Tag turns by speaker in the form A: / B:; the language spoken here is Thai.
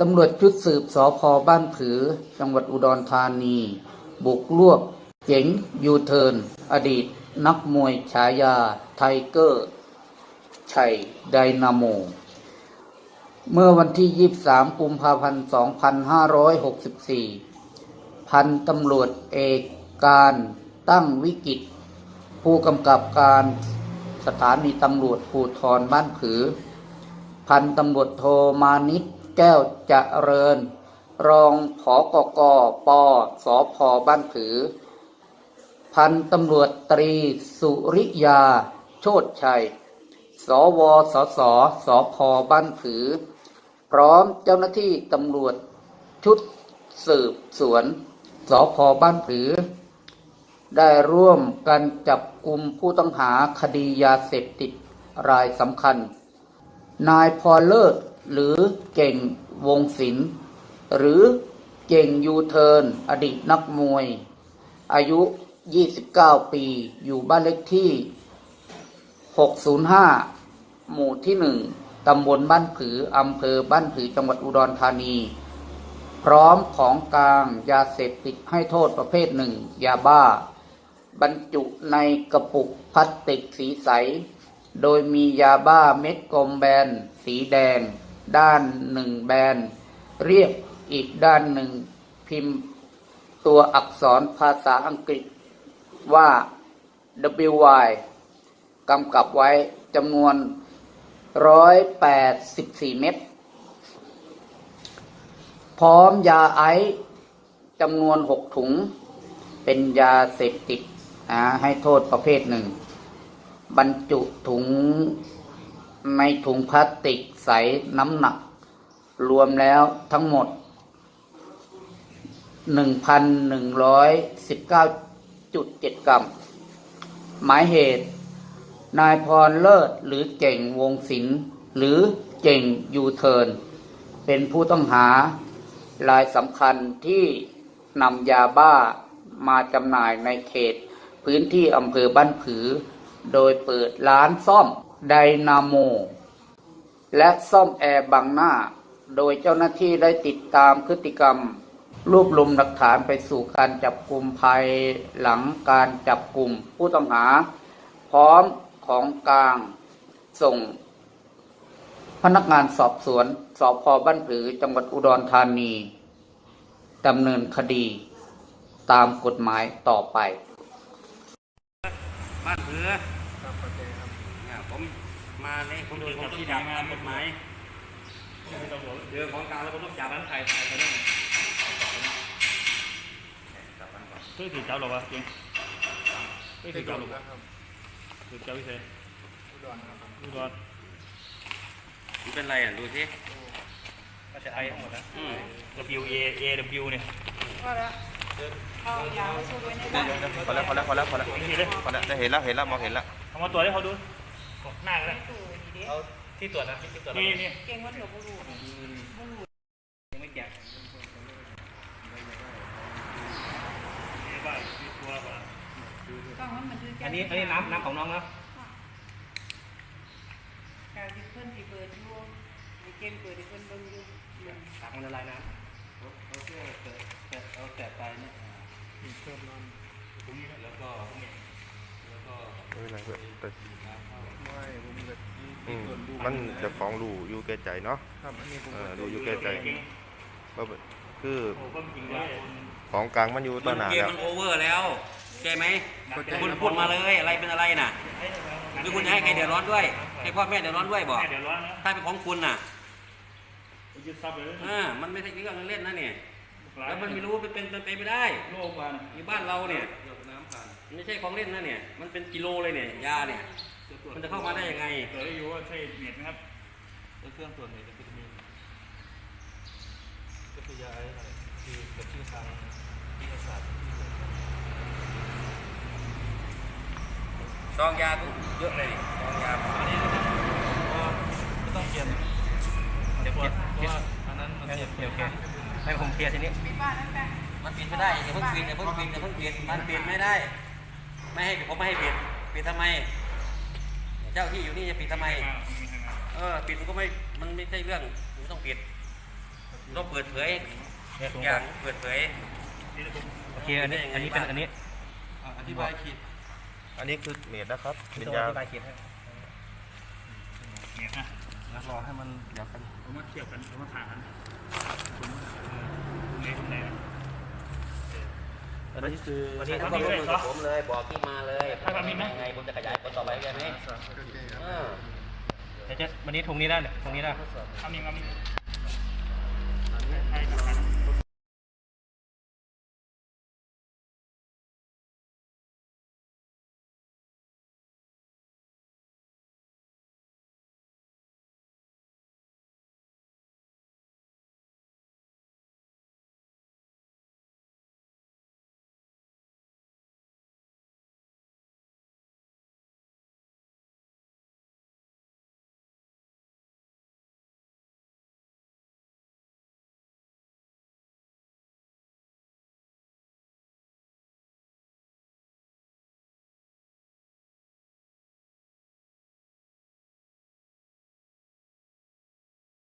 A: ตำรวจชุดสืบสอพบ้านผือ จังหวัดอุดรธานี บุกรวบเจ๋งยูเทิร์นอดีต นักมวยฉายา ไทเกอร์ ชัยไดนาโม เมื่อวันที่ 23 กุมภาพันธ์ 2564 พันตำรวจเอกการตั้งวิกิต ผู้กำกับการสถานีตำรวจภูธรบ้านผือ พันตำรวจโทมานิต แก้วเจริญ รองผอกกปสพบ้านผือ พันตำรวจตรีสุริยา โชตชัย สวสสสพบ้านผือ พร้อมเจ้าหน้าที่ตำรวจชุดสืบสวนสพบ้านผือ ได้ร่วมกันจับกลุ่มผู้ต้องหาคดียาเสพติดรายสำคัญ นายพอเลิศ หรือเก่งวงศิลป์หรือเก่งยูเทิร์นอดีตนักมวย อายุ 29 ปี อยู่บ้านเล็กที่ 605 หมู่ที่ 1 ตำบลบ้านผือ อำเภอบ้านผือ จังหวัดอุดรธานี พร้อมของกลางยาเสพติดให้โทษประเภทหนึ่ง ยาบ้า บรรจุในกระปุกพลาสติกสีใส โดยมียาบ้าเม็ดกลมแบน สีแดง ด้านหนึ่งแบน เรียบอีกด้านหนึ่งพิมพ์ตัวอักษรภาษาอังกฤษว่า WY กำกับไว้จำนวน 184 เม็ด พร้อมยาไอซ์จำนวน 6 ถุง เป็นยาเสพติดนะให้โทษประเภทหนึ่ง บรรจุถุง ในถุงพลาสติกใสน้ำหนัก รวมแล้วทั้งหมด 1,119.7 กรัม หมายเหตุ นายพรเลิศหรือเก่งวงศิลป์หรือเก่งยูเทิร์นเป็นผู้ต้องหารายสำคัญที่นำยาบ้ามาจำหน่ายในเขต พื้นที่อำเภอบ้านผือ โดยเปิดร้านซ่อมไดนาโม และซ่อมแอร์บังหน้า โดยเจ้าหน้าที่ได้ติดตามพฤติกรรม รวบรวมหลักฐานไปสู่การจับกลุ่มภายหลังการจับกลุ่มผู้ต้องหา พร้อมของกลางส่ง พนักงานสอบสวนสพบ้านผือจังหวัดอุดรธานีดำเนินคดีตามกฎหมายต่อไป
B: บ้านเผือ ผมมาในผมดูผมต้องจับตามกฎหมายเจอของกลางแล้วผมต้องจับร้านไทยไทยเขาเนี่ยจับมันก่อน
C: เพื่อถือเจ้าหรอวะเก่งเพื่อถือเจ้าหรอวะถือเจ้าวิเศษอุดรอุดร
B: มันเป็นไรอะดูสิ
C: ก็จะไอทั้งหมดนะ
B: อืม
C: W A A W เนี่ย
D: พอแล้วเอายามาซุกไว้ในบ้าน
E: พอแล้วพอแล้วพอแล้วพอแล้ว
C: นี่เลย
E: พอแล้วได้เห็นแล้วเห็นแล้วมองเห็นแล้ว
C: เอามาตรวจให้เขาดู กดหน้าก็ได้
D: ตู้นี่ดิ
C: เอาที่ตรวจนะที่ตรวจนี่นี่
D: เก่งมันหลบบุรุษ
C: ยังไม่แกะนี่บ้านที่ตัวบ้าน
D: ต้องมันมันคือ
C: อันนี้อันนี้น้ำน้ำของน้องนะ
D: การที่เพิ่นที่เปิดอยู่มีเก่งเปิดที่เพิ่นเบิ่งอยู่
C: ตักมันละลายน้
B: เอาแค่แตะแตะเอาแตะไปเนี่ยแล้วก็แล้วก็
E: ไม่เป็นไรเพื่อนแต่อืมมันจะของรูอยู่แก่ใจเนาะเออรูอยู่แก่ใจำ
C: เก่ง
E: ว่าแบบคือของกลางมันอยู่ต่อนหน้า
B: เกม
E: แล้ว
B: มันโอเวอร์แล้วใช่ไหมคุณพูดมาเลยอะไรเป็นอะไรน่ะหรือคุณจะให้ใครเดือดร้อนด้วยให้พ่อแม่เดือดร้อนด้วยบอก
C: แม่เดือดร้อนนะ
B: ถ้าเป็นของคุณน่ะ
C: ยึดทรัพย์เลย
B: อ่ามันไม่ใช่เรื่องเล่นนะเนี่ยแล้วมันไม่รู้ว่าเป็นเป็นไปไม่ได้
C: โลกวัน
B: อยู่บ้านเราเนี่ย ไม่ใช่ของเล่นนะเนี่ย มันเป็นกิโลเลยเนี่ยยาเนี่ย มันจะเข้ามาได้ยังไง
C: ตรวจได้อยู่ว่าใช่เน็ตไหมครับ
F: เครื่องตรวจเนี่ยจะเป็นมีก็คือยาไอซ์อะไรคือเป็นชื่อทางวิทยาศาสตร์ที่เหมือนกัน
B: ซองยาก็เยอะเลยนี่ซองยา
F: อันนี้ก็ก็ต้องเปลี่ยน
C: เดี๋ยว
F: เพ
C: เก็บ
F: ราะ
C: เก็บ
F: ว่าอันนั้นมันเปลี่ยน
C: เดี๋ยวเก็บให้ผมเคลียร์ทีนี้
D: มีบ้านนั่นแหละ
B: มันปิดไม่ได้อย่าเพิ่งปิดอย่าเพิ่งปิดอย่าเพิ่งปิดมันปิดไม่ได้ ไม่ให้ผมไม่ให้ปิดปิดทำไม เจ้าที่อยู่นี่จะปิดทำไม เออปิดมันก็ไม่มันไม่ใช่เรื่องมันต้องปิด
F: ย
B: ต้องเปิดเผย
F: เนี่ยตรง
B: อ
F: กั
B: ย่าง
F: น
B: เปิดเผย
F: โอเคอันนี้อันนี้เป็นอันนี้
B: อธิบายขีด
E: อันนี้คือเมดนะครับ
F: ที่
E: เป็น
F: ต้อง
E: ยา
F: อธิบายเขียนให้
C: เนี่ยนะ
F: แล้วรอให้มันเดี๋ยวกัน
C: เอามาเทียบกันเอามาถามกันคุณคุณไหนคุณไหน
F: อันนี้คือ
C: วันนี้
B: ให้
C: ทำ
B: ความ
C: นี่
B: ร่วม
C: เลย
B: มือกับผมเลยบอกที่มาเลย
C: ให้ความมีไหม
B: ยังไงผมจะขยายผลต่อไปได้ไหมเออ
F: เดี๋ยวจะวันนี้ถุงนี้ได้เนี่ยถุงนี้ได้
C: ทำยังไง